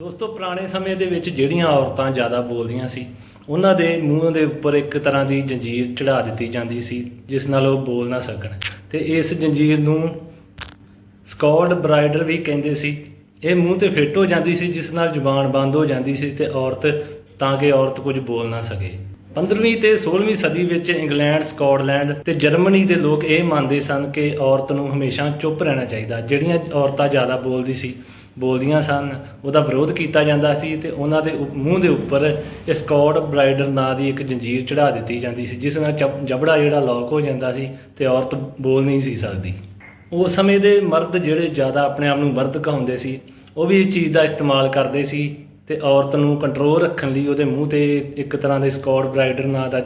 ਦੋਸਤੋ, ਪੁਰਾਣੇ ਸਮੇਂ ਦੇ ਵਿੱਚ ਜਿਹੜੀਆਂ ਔਰਤਾਂ ਜ਼ਿਆਦਾ ਬੋਲਦੀਆਂ ਸੀ, ਉਹਨਾਂ ਦੇ ਮੂੰਹ ਦੇ ਉੱਪਰ ਇੱਕ ਤਰ੍ਹਾਂ ਦੀ ਜੰਜੀਰ ਚੜਾ ਦਿੱਤੀ ਜਾਂਦੀ ਸੀ, ਜਿਸ ਨਾਲ ਉਹ ਬੋਲ ਨਾ ਸਕਣ। ਤੇ ਇਸ ਜੰਜੀਰ ਨੂੰ ਸਕਾਲਡ ਬਰਾਈਡਰ ਵੀ ਕਹਿੰਦੇ ਸੀ। ਇਹ ਮੂੰਹ ਤੇ ਫਿੱਟ ਹੋ ਜਾਂਦੀ ਸੀ, ਜਿਸ ਨਾਲ ਜ਼ੁਬਾਨ ਬੰਦ ਹੋ ਜਾਂਦੀ ਸੀ ਤੇ ਔਰਤ ਤਾਂ ਕਿ ਔਰਤ ਕੁਝ ਬੋਲ ਨਾ ਸਕੇ। 15ਵੀਂ ਤੇ 16ਵੀਂ ਸਦੀ ਵਿੱਚ ਇੰਗਲੈਂਡ, ਸਕਾਟਲੈਂਡ ਤੇ ਜਰਮਨੀ ਦੇ ਲੋਕ ਇਹ ਮੰਨਦੇ ਸਨ ਕਿ ਔਰਤ ਨੂੰ ਹਮੇਸ਼ਾ ਚੁੱਪ ਰਹਿਣਾ ਚਾਹੀਦਾ। ਜਿਹੜੀਆਂ ਔਰਤਾਂ ਜ਼ਿਆਦਾ ਬੋਲਦੀ ਸੀ, ਬੋਲਦੀਆਂ ਸਨ, ਉਹਦਾ ਵਿਰੋਧ ਕੀਤਾ ਜਾਂਦਾ ਸੀ ਤੇ ਉਹਨਾਂ ਦੇ ਉ- ਮੂੰਹ ਦੇ ਉੱਪਰ ਇਹ ਸਕਾਟ ਬਰਾਈਡਰ ਨਾਂ ਦੀ ਇੱਕ ਜੰਜੀਰ ਚੜਾ ਦਿੱਤੀ ਜਾਂਦੀ ਸੀ, ਜਿਸ ਨਾਲ ਜਬ- ਜਬੜਾ ਜਿਹੜਾ ਲੌਕ ਹੋ ਜਾਂਦਾ ਸੀ ਤੇ ਔਰਤ ਬੋਲ ਨਹੀਂ ਸੀ ਸਕਦੀ। ਉਸ ਸਮੇਂ ਦੇ ਮਰਦ ਜਿਹੜੇ ਜ਼ਿਆਦਾ ਆਪਣੇ ਆਪ ਨੂੰ ਮਰਦ ਕਹਾਉਂਦੇ ਸੀ, ਉਹ ਵੀ ਇਸ ਚੀਜ਼ ਦਾ ਇਸਤੇਮਾਲ ਕਰਦੇ ਸੀ ਤੇ ਔਰਤ ਨੂੰ ਕੰਟਰੋਲ ਰੱਖਣ ਲਈ ਉਹਦੇ ਮੂੰਹ ਤੇ ਇੱਕ ਤਰ੍ਹਾਂ ਦੇ ਸਕਾਟ ਬਰਾਈਡਰ ਨਾਂ ਦਾ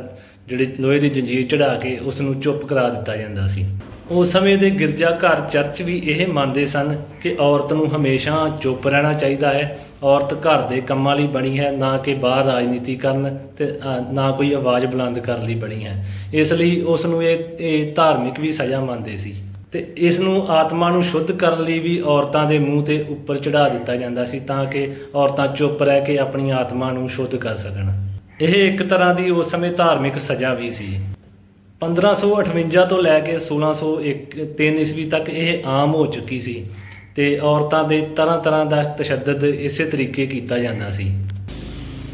ਜਿਹੜੀ ਲੋਹੇ ਦੀ ਜੰਜੀਰ ਚੜਾ ਕੇ ਉਸ ਨੂੰ ਚੁੱਪ ਕਰਾ ਦਿੱਤਾ ਜਾਂਦਾ ਸੀ। ਉਸ ਸਮੇਂ ਦੇ ਗਿਰਜਾ ਘਰ ਚਰਚ ਵੀ ਇਹ ਮੰਨਦੇ ਸਨ ਕਿ ਔਰਤ ਨੂੰ ਹਮੇਸ਼ਾ ਚੁੱਪ ਰਹਿਣਾ ਚਾਹੀਦਾ ਹੈ। ਔਰਤ ਘਰ ਦੇ ਕੰਮਾਂ ਲਈ ਬਣੀ ਹੈ, ਨਾ ਕਿ ਬਾਹਰ ਰਾਜਨੀਤੀ ਕਰਨ ਤੇ ਨਾ ਕੋਈ ਆਵਾਜ਼ ਬੁਲੰਦ ਕਰਨ ਲਈ ਬਣੀ ਹੈ। ਇਸ ਲਈ ਉਸ ਨੂੰ ਇਹ ਇਹ ਧਾਰਮਿਕ ਵੀ ਸਜ਼ਾ ਮੰਨਦੇ ਸੀ। ਤੇ ਇਸ ਨੂੰ ਆਤਮਾ ਨੂੰ ਸ਼ੁੱਧ ਕਰਨ ਲਈ ਵੀ ਔਰਤਾਂ ਦੇ ਮੂੰਹ ਤੇ ਉੱਪਰ ਚੜਾ ਦਿੱਤਾ ਜਾਂਦਾ ਸੀ ਤਾਂ ਕਿ ਔਰਤਾਂ ਚੁੱਪ ਰਹਿ ਕੇ ਆਪਣੀ ਆਤਮਾ ਨੂੰ ਸ਼ੁੱਧ ਕਰ ਸਕਣ। ਇਹ ਇੱਕ ਤਰ੍ਹਾਂ ਦੀ ਉਸ ਸਮੇਂ ਧਾਰਮਿਕ ਸਜ਼ਾ ਵੀ ਸੀ। 1558 ਤੋਂ ਲੈ ਕੇ 1601 3 ਈਸਵੀ ਤੱਕ ਇਹ ਆਮ ਹੋ ਚੁੱਕੀ ਸੀ ਤੇ ਔਰਤਾਂ ਦੇ ਤਰ੍ਹਾਂ ਤਰ੍ਹਾਂ ਦਾ ਤਸ਼ੱਦਦ ਇਸੇ ਤਰੀਕੇ ਕੀਤਾ ਜਾਂਦਾ ਸੀ।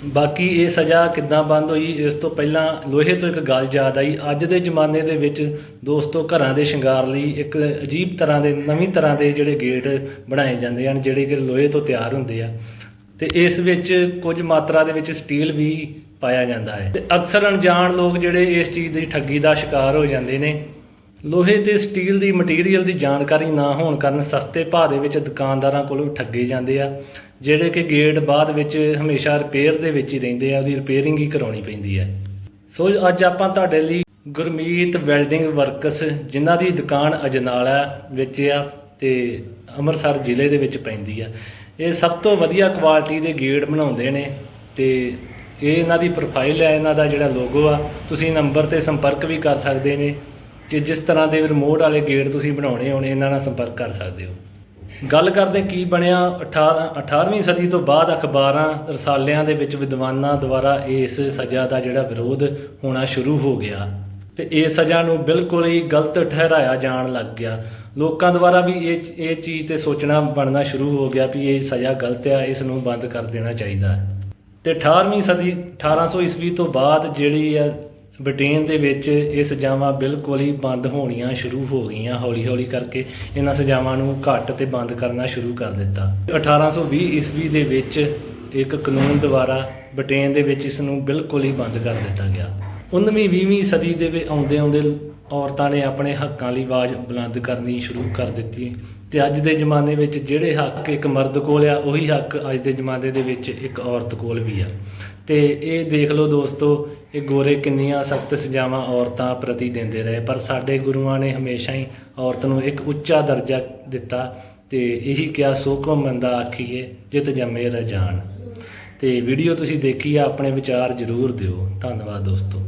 ਬਾਕੀ ਇਹ ਸਜ਼ਾ ਕਿੱਦਾਂ ਬੰਦ ਹੋਈ, ਇਸ ਤੋਂ ਪਹਿਲਾਂ ਲੋਹੇ ਤੋਂ ਇੱਕ ਗੱਲ ਯਾਦ ਆਈ। ਅੱਜ ਦੇ ਜ਼ਮਾਨੇ ਦੇ ਵਿੱਚ ਦੋਸਤੋ ਘਰਾਂ ਦੇ ਸ਼ਿੰਗਾਰ ਲਈ ਇੱਕ ਅਜੀਬ ਤਰ੍ਹਾਂ ਦੇ, ਨਵੀਂ ਤਰ੍ਹਾਂ ਦੇ ਜਿਹੜੇ ਗੇਟ ਬਣਾਏ ਜਾਂਦੇ ਹਨ, ਜਿਹੜੇ ਕਿ ਲੋਹੇ ਤੋਂ ਤਿਆਰ ਹੁੰਦੇ ਆ। ਤੇ ਇਸ ਵਿੱਚ ਕੁਝ ਮਾਤਰਾ ਦੇ ਵਿੱਚ ਸਟੀਲ ਵੀ ਪਾਇਆ ਜਾਂਦਾ ਹੈ। ਤੇ ਅਕਸਰ ਅਣਜਾਣ ਲੋਕ ਜਿਹੜੇ ਇਸ ਚੀਜ਼ ਦੀ ਠੱਗੀ ਦਾ ਸ਼ਿਕਾਰ ਹੋ ਜਾਂਦੇ ਨੇ। ਲੋਹੇ ਤੇ ਸਟੀਲ ਦੀ ਮਟੀਰੀਅਲ ਦੀ ਜਾਣਕਾਰੀ ਨਾ ਹੋਣ ਕਾਰਨ ਸਸਤੇ ਭਾਅ ਦੇ ਵਿੱਚ ਦੁਕਾਨਦਾਰਾਂ ਕੋਲੋਂ ਠੱਗੇ ਜਾਂਦੇ ਆ, ਜਿਹੜੇ ਕਿ ਗੇਟ ਬਾਅਦ ਵਿੱਚ ਹਮੇਸ਼ਾ ਰਿਪੇਅਰ ਦੇ ਵਿੱਚ ਹੀ ਰਹਿੰਦੇ ਆ, ਉਹਦੀ ਰਿਪੇਅਰਿੰਗ ਹੀ ਕਰਾਉਣੀ ਪੈਂਦੀ ਹੈ ਸੋ ਅੱਜ ਆਪਾਂ ਤੁਹਾਡੇ ਲਈ ਗੁਰਮੀਤ ਵੈਲਡਿੰਗ ਵਰਕਸ ਜਿਨ੍ਹਾਂ ਦੀ ਦੁਕਾਨ ਅਜਨਾਲਾ ਵਿੱਚ ਆ ਤੇ ਅੰਮ੍ਰਿਤਸਰ ਜ਼ਿਲ੍ਹੇ ਦੇ ਵਿੱਚ ਪੈਂਦੀ ਆ। ਇਹ ਸਭ ਤੋਂ ਵਧੀਆ ਕੁਆਲਿਟੀ ਦੇ ਗੇਟ ਬਣਾਉਂਦੇ ਨੇ ਤੇ ਇਹ ਇਹਨਾਂ ਦੀ ਪ੍ਰੋਫਾਈਲ ਹੈ ਇਹਨਾਂ ਦਾ ਜਿਹੜਾ ਲੋਗੋ ਆ, ਤੁਸੀਂ ਨੰਬਰ ਤੇ ਸੰਪਰਕ ਵੀ ਕਰ ਸਕਦੇ ਨੇ। ਕਿ ਜਿਸ ਤਰ੍ਹਾਂ ਦੇ ਰਿਮੋਟ ਵਾਲੇ ਗੇਟ ਤੁਸੀਂ ਬਣਾਉਣੇ ਹੋਣੇ, ਇਹਨਾਂ ਨਾਲ ਸੰਪਰਕ ਕਰ ਸਕਦੇ ਹੋ। ਗੱਲ ਕਰਦੇ ਕੀ ਬਣਿਆ 18 18ਵੀਂ ਸਦੀ ਤੋਂ ਬਾਅਦ ਅਖਬਾਰਾਂ, ਰਸਾਲਿਆਂ ਦੇ ਵਿੱਚ ਵਿਦਵਾਨਾਂ ਦੁਆਰਾ ਇਸ ਸਜ਼ਾ ਦਾ ਜਿਹੜਾ ਵਿਰੋਧ ਹੋਣਾ ਸ਼ੁਰੂ ਹੋ ਗਿਆ। ਤੇ ਇਹ ਸਜ਼ਾ ਨੂੰ ਬਿਲਕੁਲ ਹੀ ਗਲਤ ਠਹਿਰਾਇਆ ਜਾਣ ਲੱਗ ਗਿਆ। ਲੋਕਾਂ ਦੁਆਰਾ ਵੀ ਇਹ ਇਹ ਚੀਜ਼ ਤੇ ਸੋਚਣਾ ਬਣਨਾ ਸ਼ੁਰੂ ਹੋ ਗਿਆ ਵੀ ਇਹ ਸਜ਼ਾ ਗਲਤ ਆ, ਇਸ ਨੂੰ ਬੰਦ ਕਰ ਦੇਣਾ ਚਾਹੀਦਾ ਹੈ। ਤੇ 18ਵੀਂ ਸਦੀ 1800 ਈਸਵੀ ਤੋਂ ਬਾਅਦ ਜਿਹੜੀ ਆ ਬ੍ਰਿਟੇਨ ਦੇ ਵਿੱਚ ਇਹ ਸਜ਼ਾਵਾਂ ਬਿਲਕੁਲ ਹੀ ਬੰਦ ਹੋਣੀਆਂ ਸ਼ੁਰੂ ਹੋ ਗਈਆਂ ਹੌਲੀ-ਹੌਲੀ ਕਰਕੇ ਇਹਨਾਂ ਸਜ਼ਾਵਾਂ ਨੂੰ ਘੱਟ ਤੇ ਬੰਦ ਕਰਨਾ ਸ਼ੁਰੂ ਕਰ ਦਿੱਤਾ। 1820 ਈਸਵੀ ਦੇ ਵਿੱਚ ਇੱਕ ਕਾਨੂੰਨ ਦੁਆਰਾ ਬ੍ਰਿਟੇਨ ਦੇ ਵਿੱਚ ਇਸ ਨੂੰ ਬਿਲਕੁਲ ਹੀ ਬੰਦ ਕਰ ਦਿੱਤਾ ਗਿਆ। 19ਵੀਂ 20ਵੀਂ ਸਦੀ ਦੇ ਵਿੱਚ ਆਉਂਦੇ ਆਉਂਦੇ ਔਰਤਾਂ ਨੇ ਆਪਣੇ ਹੱਕਾਂ ਲਈ ਆਵਾਜ਼ ਬੁਲੰਦ ਕਰਨੀ ਸ਼ੁਰੂ ਕਰ ਦਿੱਤੀ। ਤੇ ਅੱਜ ਦੇ ਜ਼ਮਾਨੇ ਵਿੱਚ ਜਿਹੜੇ ਹੱਕ ਇੱਕ ਮਰਦ ਕੋਲ ਆ, ਉਹੀ ਹੱਕ ਅੱਜ ਦੇ ਜ਼ਮਾਨੇ ਦੇ ਵਿੱਚ ਇੱਕ ਔਰਤ ਕੋਲ ਵੀ ਆ। ਤੇ ਇਹ ਦੇਖ ਲਓ ਦੋਸਤੋ, ਇਹ ਗੋਰੇ ਕਿੰਨੀਆਂ ਸਖਤ ਸਜ਼ਾਵਾਂ ਔਰਤਾਂ ਪ੍ਰਤੀ ਦਿੰਦੇ ਰਹੇ। ਪਰ ਸਾਡੇ ਗੁਰੂਆਂ ਨੇ ਹਮੇਸ਼ਾ ਹੀ ਔਰਤ ਨੂੰ ਇੱਕ ਉੱਚਾ ਦਰਜਾ ਦਿੱਤਾ ਤੇ ਇਹੀ ਕਿਹਾ ਸੋ ਕੋ ਮੰਦਾ ਆਖੀਏ ਜਿਤ ਜੰਮੇ ਰਜਾਨ। ਤੇ ਵੀਡੀਓ ਤੁਸੀਂ ਦੇਖੀ ਆ, ਆਪਣੇ ਵਿਚਾਰ ਜ਼ਰੂਰ ਦਿਓ। ਧੰਨਵਾਦ ਦੋਸਤੋ।